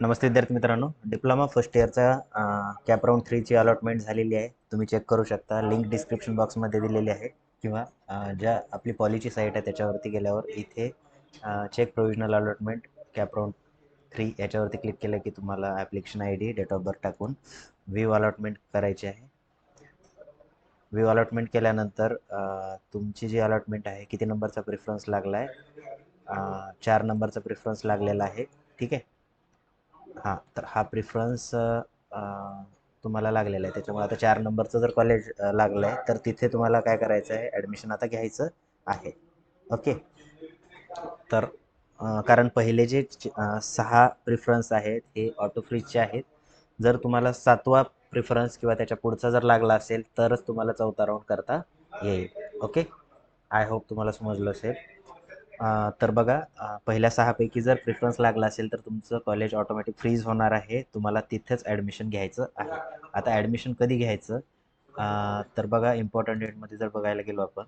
नमस्ते विद्यार्थी मित्रांनो. Diploma first इयरचा कॅप राऊंड थ्रीची अलॉटमेंट झालेली आहे. तुम्ही चेक करू शकता. लिंक डिस्क्रिप्शन बॉक्समध्ये दिलेली आहे. किंवा ज्या आपली पॉलिची साईट आहे त्याच्यावरती गेल्यावर इथे check provisional allotment CAP round three याच्यावरती क्लिक केलं की तुम्हाला application I D date of birth टाकून व्ह्यू अलॉटमेंट करायची आहे. व्ह्यू अलॉटमेंट केल्यानंतर तुमची जी अलॉटमेंट आहे किती नंबरचा प्रिफरन्स लागला आहे चार नंबरचा प्रिफरन्स लागलेला आहे. ठीक आहे? हां तर हा प्रिफरन्स तुम्हाला लागलेला आहे. त्याच्यामुळे आता चार नंबरचं जर कॉलेज लागलं आहे तर तिथे तुम्हाला काय करायचं आहे? ॲडमिशन आता घ्यायचं आहे. ओके तर कारण पहिले जे सहा प्रिफरन्स आहेत हे ऑटो फ्रीजचे आहेत. जर तुम्हाला सातवा प्रिफरन्स किंवा त्याच्या पुढचा जर लागला असेल तरच तुम्हाला चौथा राऊंड करता येईल. ओके आय होप तुम्हाला समजलं असेल. तर बघा पहिल्या सहापैकी जर प्रिफरन्स लागला असेल तर तुमचं कॉलेज ऑटोमॅटिक फ्रीज होणार आहे. तुम्हाला तिथेच ॲडमिशन घ्यायचं आहे. आता ॲडमिशन कधी घ्यायचं? तर बघा इम्पॉर्टंट डेटमध्ये जर बघायला गेलो आपण.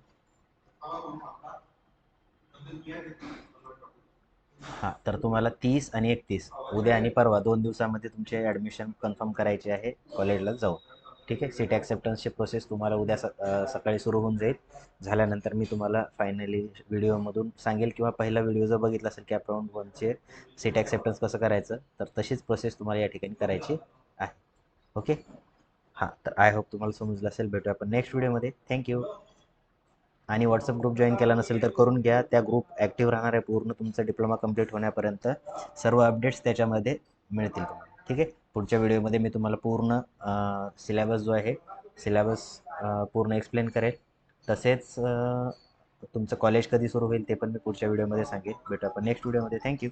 हां तर तुम्हाला तीस आणि एकतीस. उद्या आणि परवा दोन दिवसामध्ये तुमचे ॲडमिशन कन्फर्म करायचे आहे. कॉलेजला जाऊ ठीक आहे? सीट ॲक्सेप्टन्सची प्रोसेस तुम्हाला उद्या स सकाळी सुरू होऊन जाईल. झाल्यानंतर मी तुम्हाला फायनली व्हिडिओमधून सांगेल किंवा पहिला व्हिडिओ जर बघितला असेल की राऊंड वनचे सीट ॲक्सेप्टन्स कसं करायचं तर तशीच प्रोसेस तुम्हाला या ठिकाणी करायची आहे. ओके हां तर आय होप तुम्हाला समजलं असेल. भेटूया आपण नेक्स्ट व्हिडिओमध्ये थँक्यू आणि व्हॉट्सअप ग्रुप जॉईन केला नसेल तर करून घ्या. त्या ग्रुप ॲक्टिव्ह राहणार आहे पूर्ण तुमचा डिप्लोमा कंप्लीट होण्यापर्यंत सर्व अपडेट्स त्याच्यामध्ये मिळतील तुम्हाला. ठीक आहे? पुढच्या व्हिडिओमध्ये मी तुम्हाला पूर्ण सिलेबस जो आहे सिलेबस पूर्ण एक्सप्लेन करेल. तसेच तुमचं कॉलेज कधी सुरू होईल ते पण मी पुढच्या व्हिडिओमध्ये सांगेन. भेटू आपण नेक्स्ट व्हिडिओमध्ये. थँक्यू